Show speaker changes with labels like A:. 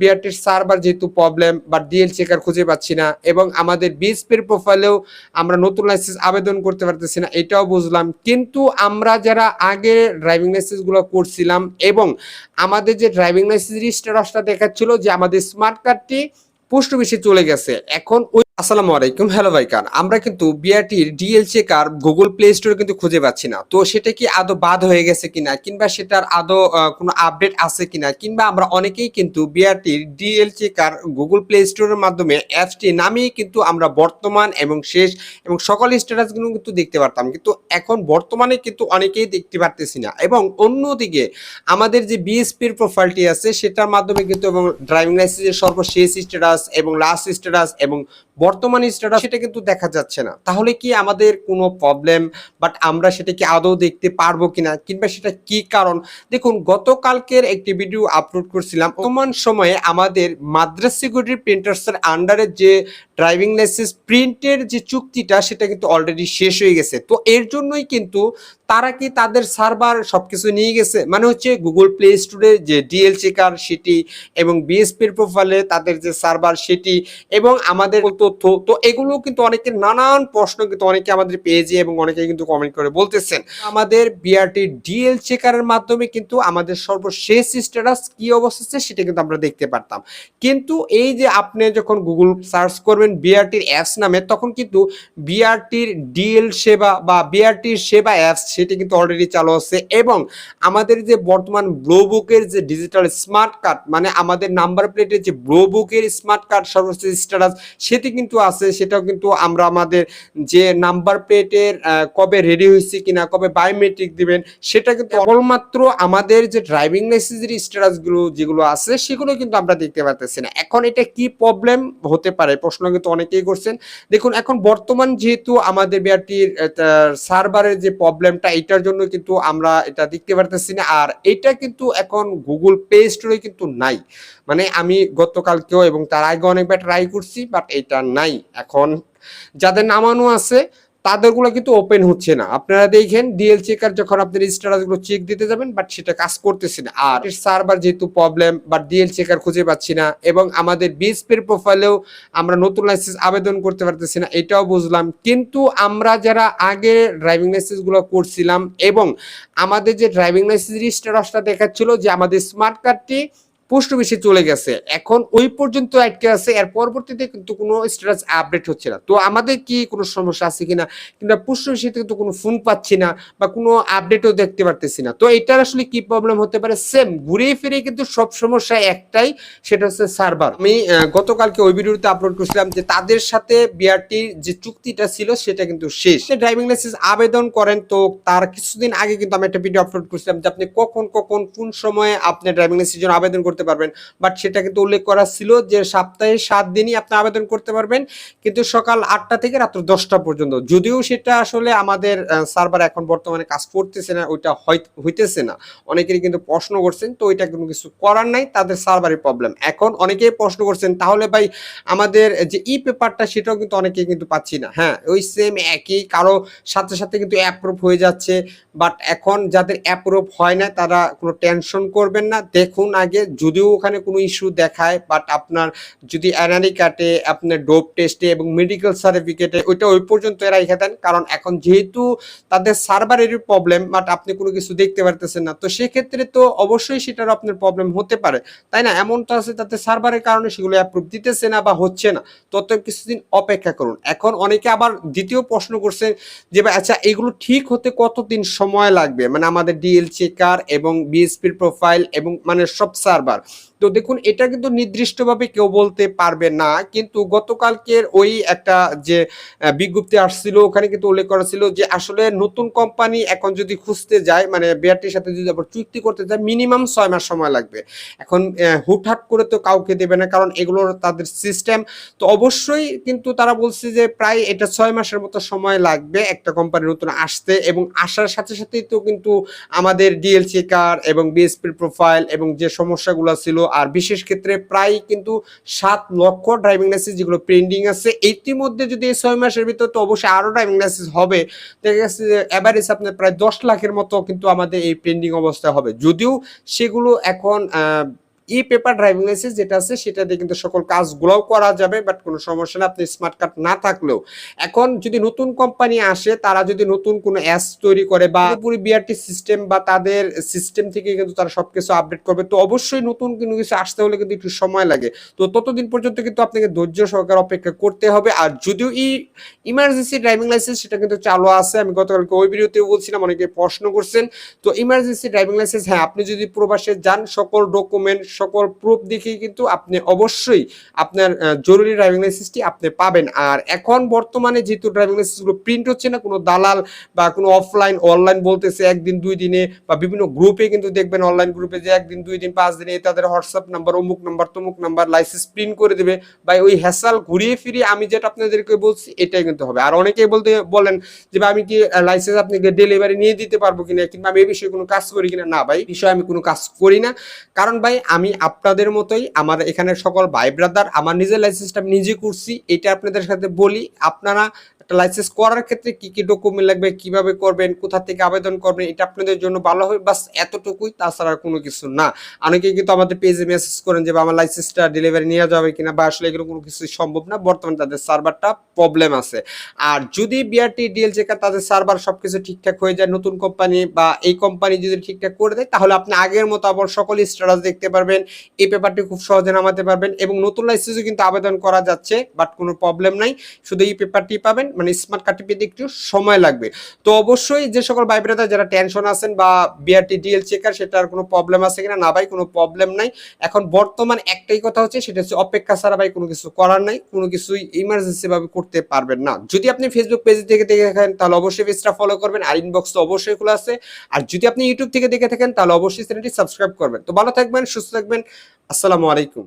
A: বিআরটির server যেহেতু problem বা DL checker খুঁজে পাচ্ছি না। এবং আমাদের বিএসপির প্রোফাইলেও আমরা নতুন লাইসেন্স আবেদন করতে পারতেছি না, এটাও বুঝলাম। কিন্তু আমরা যারা আগে ড্রাইভিং লাইসেন্সগুলো করছিলাম এবং আমাদের যে ড্রাইভিং লাইসেন্স স্ট্যাটাসটা দেখাচ্ছিল যে আমাদের স্মার্ট কার্ডটি পোস্ট অফিসে চলে গেছে, এখন ওই আসসালামু আলাইকুম। হ্যালো ভাইকার আমরা কিন্তু বিআরটির ডিএলসি কার গুগল প্লে স্টোরে কিন্তু খুঁজে পাচ্ছি না। তো সেটা কি আদৌ বাদ হয়ে গেছে কিনা, কিংবা সেটার আদৌ কোনো আপডেট আছে কিনা, কিংবা আমরা অনেকেই কিন্তু বিআরটির ডিএলসি কার গুগল প্লে স্টোরের মাধ্যমে অ্যাপসটি নামিয়ে কিন্তু আমরা বর্তমান এবং শেষ এবং সকল স্ট্যাটাসগুলো কিন্তু দেখতে পারতাম। কিন্তু এখন বর্তমানে কিন্তু অনেকেই দেখতে পারতেছি না এবং অন্যদিকে আমাদের যে বিএসপির প্রোফাইলটি আছে, সেটার মাধ্যমে কিন্তু এবং ড্রাইভিং লাইসেন্সের সর্বশেষ স্ট্যাটাস এবং লাস্ট স্ট্যাটাস এবং বর্তমান স্ট্যাটাস সেটা কিন্তু দেখা যাচ্ছে না। তাহলে কি আমাদের কোনো প্রবলেম বাট আমরা সেটা কি আদৌ দেখতে পারব কিনা? কিংবা সেটা কি কারণ? দেখুন, গতকালকের একটি ভিডিও আপলোড করছিলাম। বর্তমান সময়ে আমাদের মাদ্রাস সিকিউরিটি প্রিন্টার্সের আন্ডারে যে ড্রাইভিং লাইসেন্স প্রিন্টের যে চুক্তিটা, সেটা কিন্তু অলরেডি শেষ হয়ে গেছে। তো এর জন্যই কিন্তু তারা কি তাদের সার্ভার সবকিছু নিয়ে গেছে? মানে হচ্ছে গুগল প্লে স্টোরে যে ডিএল চেকার সেটি এবং বিএসপির প্রোফাইলে তাদের যে সার্ভার সেটি এবং আমাদের তথ্য। তো এগুলো কিন্তু অনেকে নানান প্রশ্ন কিন্তু অনেকে আমাদের পেজে এবং অনেকে কিন্তু কমেন্ট করে বলতেছেন। আমাদের বিআরটি ডিএল চেকারের মাধ্যমে কিন্তু আমাদের সর্বশেষ স্ট্যাটাস কি অবস্থা সেটা কিন্তু আমরা দেখতে পারতাম। কিন্তু এই যে আপনি যখন গুগল সার্চ করবেন বিআরটির অ্যাপস নামে, তখন কিন্তু বিআরটির ডিএল সেবা বা বিআরটির সেবা অ্যাপস সেটি কিন্তু অলরেডি চালু আছে। এবং আমাদের যে বর্তমান ব্লো বুকের যে ডিজিটাল স্মার্ট কার্ড মানে আমাদের নাম্বার প্লেটের যে ব্লো বুকের স্মার্ট কার্ড সর্বশেষ স্ট্যাটাস সেটি কিন্তু আছে, সেটাও কিন্তু আমরা আমাদের যে নাম্বার প্লেটের কবে রেডি হয়েছে কিনা, কবে বায়োমেট্রিক দিবেন, সেটা কিন্তু কেবলমাত্র আমাদের যে ড্রাইভিং লাইসেন্সের স্ট্যাটাসগুলো যেগুলো আছে, সেগুলো কিন্তু আমরা দেখতে পারতেছি না। এখন এটা কি প্রবলেম হতে পারে? প্রশ্ন কিন্তু অনেকেই করছেন। দেখুন, এখন বর্তমান যেহেতু আমাদের বিআরটির সার্ভারের যে প্রবলেমটা এটার জন্য কিন্তু আমরা এটা দেখতে পারতেছি না। আর এটা কিন্তু এখন গুগল প্লে স্টোরে কিন্তু নাই। মানে আমি গতকালকেও এবং তার আগে অনেকবার ট্রাই করছি বাট এটা নাই। এখন যাদের নামানো আছে তাদেরগুলো কিন্তু ওপেন হচ্ছে না। আপনারা দেখেন ডিএল চেকার যখন আপনার স্ট্যাটাসগুলো চেক দিতে যাবেন বাট সেটা কাজ করতেছে না। আর সার্ভার যেহেতু প্রবলেম বা ডিএল চেকার খুঁজে পাচ্ছি না, এবং আমাদের বিএসপির প্রোফাইলেও আমরা নতুন লাইসেন্স আবেদন করতে পারতেছি না, এটাও বুঝলাম। কিন্তু আমরা যারা আগে ড্রাইভিং লাইসেন্সগুলো করছিলাম, এবং আমাদের যে ড্রাইভিং লাইসেন্স স্ট্যাটাসটা দেখাচ্ছিল যে আমাদের স্মার্ট কার্ডটি পোস্ট অফিসে চলে গেছে। এখন ওই পর্যন্ত আটকে আছে, এর পরবর্তীতে কিন্তু কোনো স্ট্যাটাস আপডেট হচ্ছে না। তো আমাদের কি কোনো সমস্যা আছে কিনা? কিংবা পোস্ট অফিসে থেকে তো কোনো ফোন পাচ্ছি না বা কোনো আপডেটও দেখতে পারতেছি না। তো এটার আসলে কি প্রবলেম হতে পারে? সেম ঘুরে ফিরে কিন্তু সব সমস্যা একটাই, সেটা হচ্ছে সার্ভার আমি গতকালকে ওই ভিডিওতে আপলোড করছিলাম যে তাদের সাথে বিআরটির যে চুক্তিটা ছিল, সেটা কিন্তু শেষ। ড্রাইভিং লাইসেন্স আবেদন করেন, তো তার কিছুদিন আগে কিন্তু আমি একটা ভিডিও আপলোড করছিলাম যে আপনি কখন কখন, কোন সময়ে আপনি ড্রাইভিং লাইসেন্সের জন্য আবেদন পারবেন। বাট সেটা কিন্তু উল্লেখ করা ছিল যে সপ্তাহে সাত দিনই আপনি আবেদন করতে পারবেন। কিন্তু সকাল আটটা থেকে রাত্র দশটা পর্যন্ত। যদিও সেটা আসলে আমাদের সার্ভার এখন বর্তমানে কাজ করতেছে না, ওইটা হইতেছে না। অনেকেরই কিন্তু প্রশ্ন করছেন, তো ওইটা কোনো কিছু করার নাই, তাদের সার্ভারের প্রবলেম এখন অনেকেই প্রশ্ন করছেন, তাহলে ভাই আমাদের যে ই পেপারটা সেটাও কিন্তু অনেকেই কিন্তু পাচ্ছি না। হ্যাঁ ওই সেম একই, কারও সাথে সাথে কিন্তু অ্যাপ্রুভ হয়ে যাচ্ছে। বাট এখন যাদের অ্যাপ্রুভ হয় না, তারা কোনো টেনশন করবেন না। দেখুন আগে যদিও ওখানে কোনো ইস্যু দেখায় বাট আপনার যদি এনআরই কাটে আপনার ডোপ টেস্টে এবং মেডিকেল সার্টিফিকেটে ওইটা ওই পর্যন্ত এরা রেখে দেন। কারণ এখন যেহেতু তাদের সার্ভারেরই প্রবলেম বাট আপনি কোনো কিছু দেখতে পারতেছেন না। তো সেক্ষেত্রে তো অবশ্যই সেটার আপনার প্রবলেম হতে পারে। তাই না? এমনটা আছে তাতে সার্ভারের কারণে সেগুলো অ্যাপ্রুভ দিতেছে না বা হচ্ছে না। তত কিছুদিন অপেক্ষা করুন। এখন অনেকে আবার দ্বিতীয় প্রশ্ন করছে যে আচ্ছা এগুলো ঠিক হতে কতদিন সময় লাগবে? মানে আমাদের ডিএল চেকার এবং বিএসপির প্রোফাইল এবং মানে সব সার্ভার claro. তো দেখুন, এটা কিন্তু নির্দিষ্টভাবে কেউ বলতে পারবে না। কিন্তু গতকালকের ওই একটা যে বিজ্ঞপ্তি আসছিল, ওখানে কিন্তু উল্লেখ করা ছিল যে, আসলে নতুন কোম্পানি এখন যদি খুঁজতে যায় মানে বিআরটির সাথে যদি আবার চুক্তি করতে যায়, মিনিমাম ছয় মাস সময় লাগবে। এখন হুটহাট করে তো কাউকে দেবে না, কারণ এগুলোর তাদের সিস্টেম। তো অবশ্যই কিন্তু তারা বলছে যে, প্রায় এটা ছয় মাসের মতো সময় লাগবে একটা কোম্পানি নতুন আসতে এবং আসার সাথে সাথেই তো কিন্তু আমাদের ডিএল চেকার এবং বিএসপির প্রোফাইল এবং যে সমস্যাগুলো ছিল আর বিশেষ ক্ষেত্রে প্রায় কিন্তু সাত লক্ষ ড্রাইভিং লাইসেন্স যেগুলো পেন্ডিং আছে, ইতিমধ্যে যদি এই ছয় মাসের ভিতরে তো অবশ্যই আরও ড্রাইভিং লাইসেন্স হবে। দেখা গেছে যে এভারেজ আপনার প্রায় দশ লাখের মতো কিন্তু আমাদের এই পেন্ডিং অবস্থা হবে। যদিও সেগুলো এখন ই পেপার ড্রাইভিং লাইসেন্স যেটা আছে, সেটা দিয়ে কিন্তু সকল কাজগুলোও করা যাবে, বাট কোনো সমস্যা না আপনি স্মার্ট কার্ড না থাকলেও। এখন যদি নতুন কোম্পানি আসে, তারা যদি নতুন কোনো অ্যাস তৈরি করে বা পুরো বিআরটি সিস্টেম বা তাদের সিস্টেম থেকে কিন্তু তারা সবকিছু আপডেট করবে, তো অবশ্যই নতুন কোনো কিছু আসতে হলে কিন্তু একটু সময় লাগে। তো ততদিন পর্যন্ত কিন্তু আপনাকে ধৈর্য সহকারে অপেক্ষা করতে হবে। আর যদিও ই ইমার্জেন্সি ড্রাইভিং লাইসেন্স সেটা কিন্তু চালু আছে, আমি গতকালকে ওই ভিডিওতেও বলছিলাম, অনেকে প্রশ্ন করছেন। তো ইমার্জেন্সি ড্রাইভিং লাইসেন্স হ্যাঁ আপনি যদি প্রবাসে যান, সকল ডকুমেন্ট সকল প্রুফ দেখেই কিন্তু আপনি অবশ্যই আপনার জরুরি ড্রাইভিং লাইসেন্সটি আপনি পাবেন। আর এখন বর্তমানে যেহেতু ড্রাইভিং লাইসেন্সগুলো প্রিন্ট হচ্ছে না, কোনো দালাল বা কোনো অফলাইন অনলাইন বলতেছে একদিন, দুই দিনে, বা বিভিন্ন গ্রুপে কিন্তু দেখবেন অনলাইন গ্রুপে যে একদিন, দুই দিন, পাঁচ দিনে তাদের হোয়াটসঅ্যাপ নাম্বার, অমুক নাম্বার, তমুক নাম্বার লাইসেন্স প্রিন্ট করে দেবে। বা ওই হ্যাসাল ঘুরিয়ে ফিরিয়ে আমি যেটা আপনাদেরকে বলছি, এটাই কিন্তু হবে। আর অনেকেই বলতে, বলেন যে আমি কি লাইসেন্স আপনাকে ডেলিভারি নিয়ে দিতে পারব কিনা? কিংবা আমি এই বিষয়ে কোনো কাজ করি কিনা? না, ভাই বিষয়ে আমি কোনো কাজ করি না। কারণ, ভাই, আমি আপনাদের মতোই, আমার এখানে সকল ভাই ব্রাদার আমার নিজের লাইসেন্সটা আমি নিজে করছি, এটা আপনাদের সাথে বলি। আপনারা একটা লাইসেন্স করার ক্ষেত্রে কি কি ডকুমেন্ট লাগবে, কীভাবে করবেন, কোথা থেকে আবেদন করবেন, এটা আপনাদের জন্য ভালো হবে। বাস এতটুকুই, তাছাড়া কোনো কিছু না। অনেকেই কিন্তু আমাদের পেজে মেসেজ করেন যে, আমার লাইসেন্সটা ডেলিভারি নিয়ে যাবে কিনা? বা আসলে এগুলো কোনো কিছু সম্ভব না। বর্তমানে তাদের সার্ভারটা প্রবলেম আছে। আর যদি বিআরটি ডিএল চেকার তাদের সার্ভার সব কিছু ঠিকঠাক হয়ে যায়, নতুন কোম্পানি বা এই কোম্পানি যদি ঠিকঠাক করে দেয়, তাহলে আপনি আগের মতো আবার সকল স্ট্যাটাস দেখতে পারবেন। এই পেপারটি খুব সহজে নামাতে পারবেন এবং নতুন লাইসেন্সও কিন্তু আবেদন করা যাচ্ছে বাট কোনো প্রবলেম নাই। শুধু এই পেপারটি পাবেন। মানে স্মার্ট কার্ডটি পেতে একটু সময় লাগবে। তো অবশ্যই যে সকল ভাই ব্রাদার যারা টেনশন আছেন বা বিআরটি ডিএল চেকার সেটার কোনো প্রবলেম আছে কিনা? না ভাই, কোনো প্রবলেম নাই। এখন বর্তমান একটাই কথা হচ্ছে, সেটা হচ্ছে অপেক্ষা ছাড়া ভাই কোনো কিছু করার নাই, কোনো কিছুই ইমার্জেন্সি ভাবে করতে পারবেন না। যদি আপনি ফেসবুক পেজ থেকে দেখে থাকেন, তাহলে অবশ্যই পেজটা ফলো করবেন, আর ইনবক্স তো অবশ্যই খোলা আছে। আর যদি আপনি ইউটিউব থেকে দেখে থাকেন, তাহলে অবশ্যই চ্যানেলটি সাবস্ক্রাইব করবেন। তো ভালো থাকবেন, সুস্থ থাকবেন। আসসালামু আলাইকুম।